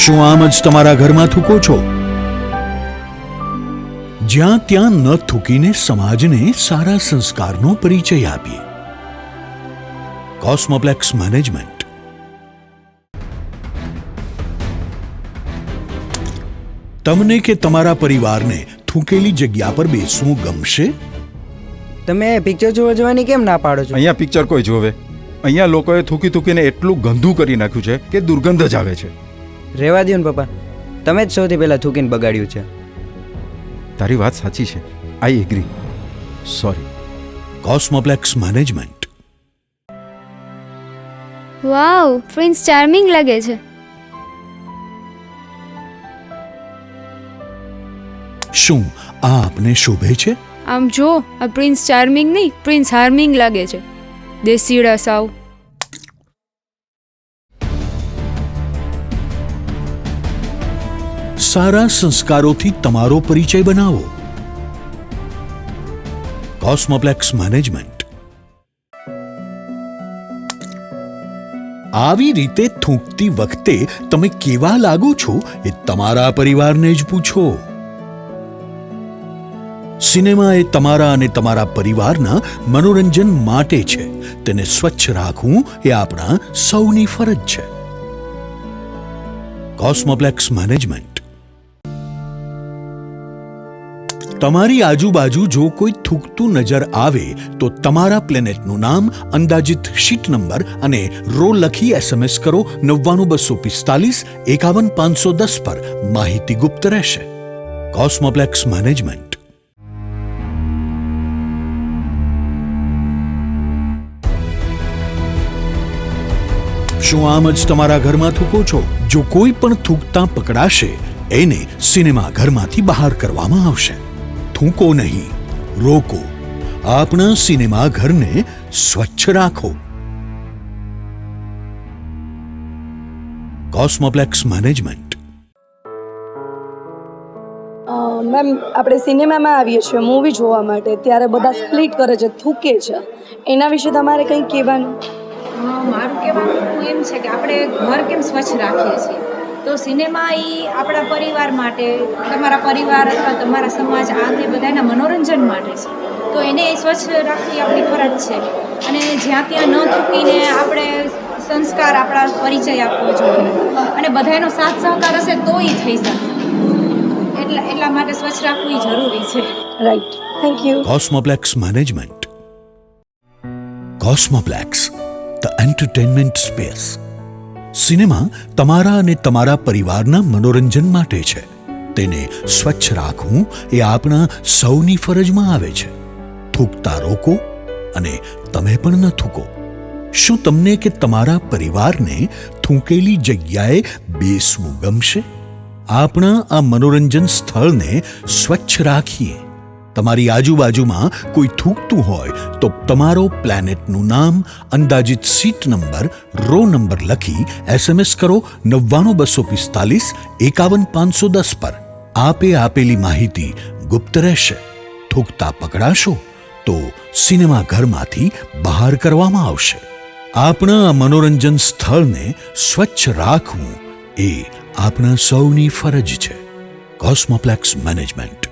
શું આમ જ તમારા ઘરમાં થૂકો છો? જ્યાં ત્યાં ન થૂકીને સમાજને સારા સંસ્કારનો પરિચય આપીએ. કોસ્મોપ્લેક્સ મેનેજમેન્ટ તમને કે તમારા પરિવારને થૂકેલી જગ્યા પર બેસવું ગમશે? તમે પિક્ચર જોવા જવાની કેમ ના પાડો છો? અહીંયા પિક્ચર કોઈ જોવે. અહીંયા લોકોએ થૂકી થૂકીને એટલું ગંદુ કરી નાખ્યું છે કે દુર્ગંધ જ આવે છે. રહેવા દો ને પપ્પા. તમે જ સૌથી પહેલાં થૂકીને બગાડ્યું છે. તારી વાત સાચી છે. I agree sorry Cosmoplex management wow prince charming લાગે છે. શું આ આપને શોભે છે? આમ જો આ પ્રિન્સ ચાર્મિંગ નહીં પ્રિન્સ હાર્મિંગ લાગે છે. દેસીડા સાવ સારા સંસ્કારોથી તમારો પરિચય બનાવો. કોસ્મોપ્લેક્સ મેનેજમેન્ટ આવી રીતે થૂંકતી વખતે તમે કેવા લાગો છો એ તમારા પરિવારને જ પૂછો. સિનેમા એ તમારા અને તમારા પરિવારના મનોરંજન માટે છે. તેને સ્વચ્છ રાખવું એ આપણા સૌની ફરજ છે. કોસ્મોપ્લેક્સ મેનેજમેન્ટ તમારી આજુબાજુ જો કોઈ થૂકતું નજર આવે, તો તમારા પ્લેનેટનું નામ, અંદાજિત શીટ નંબર અને રો લખી એસએમએસ કરો નવ્વાણું બસો પિસ્તાલીસ એકાવન પાંચસો દસ પર. માહિતી ગુપ્ત રહેશે. કોસ્મોપ્લેક્સ મેનેજમેન્ટ શું આમ જ તમારા ઘરમાં થૂકો છો? જો કોઈ પણ થૂકતા પકડાશે, એને સિનેમા ઘરમાંથી બહાર કરવામાં આવશે. થૂકો નહીં રોકો. આપણા સિનેમા ઘરને સ્વચ્છ રાખો. Cosmoplex management. મેમ આપણે સિનેમામાં આવીએ છીએ મૂવી જોવા માટે. ત્યારે બધા સ્પ્લિટ કરે છે થૂકે છે. એના વિશે તમારે કંઈ કહેવાનું? મારું કહેવાનું એમ છે કે આપણે ઘર કેમ સ્વચ્છ રાખીએ છીએ? તો સિનેમા એ આપણા પરિવાર માટે તમારા પરિવાર અથવા તમારા સમાજ આ તે બધાના મનોરંજન માટે છે. તો એને સ્વચ્છ રાખવી આપણી ફરજ છે. અને જ્યાં ત્યાં ન થૂકીને આપણે સંસ્કાર આપણા પરિચય આપવો જોઈએ. અને બધાનો સાથ સહકાર હશે તો એ થઈ શકશે એટલા એટલા માટે સ્વચ્છ રાખવું જરૂરી છે. Right thank you Cosmoplex management Cosmoplex the entertainment space cinema તમારા અને તમારા પરિવારના મનોરંજન માટે છે. તેને સ્વચ્છ રાખવું એ આપણા સૌની ફરજમાં આવે છે. થૂકતા રોકો અને તમે પણ ન થૂકો. શું તમને કે તમારા પરિવારને થૂંકેલી જગ્યાએ બેસવું ગમશે? આપણા આ મનોરંજન સ્થળને સ્વચ્છ રાખીએ. તમારી આજુબાજુમાં કોઈ થૂકતું હોય તો તમારો પ્લેનેટનું નામ, અંદાજિત સીટ નંબર, રો નંબર લખી એસએમએસ કરો નવ્વાણું બસો પિસ્તાલીસ એકાવન પાંચસો દસ પર. આપે આપેલી માહિતી ગુપ્ત રહેશે. થૂકતા પકડાશો તો સિનેમા ઘરમાંથી બહાર કરવામાં આવશે. આપણા મનોરંજન સ્થળને સ્વચ્છ રાખવું એ આપણા સૌની ફરજ છે. Cosmoplex management.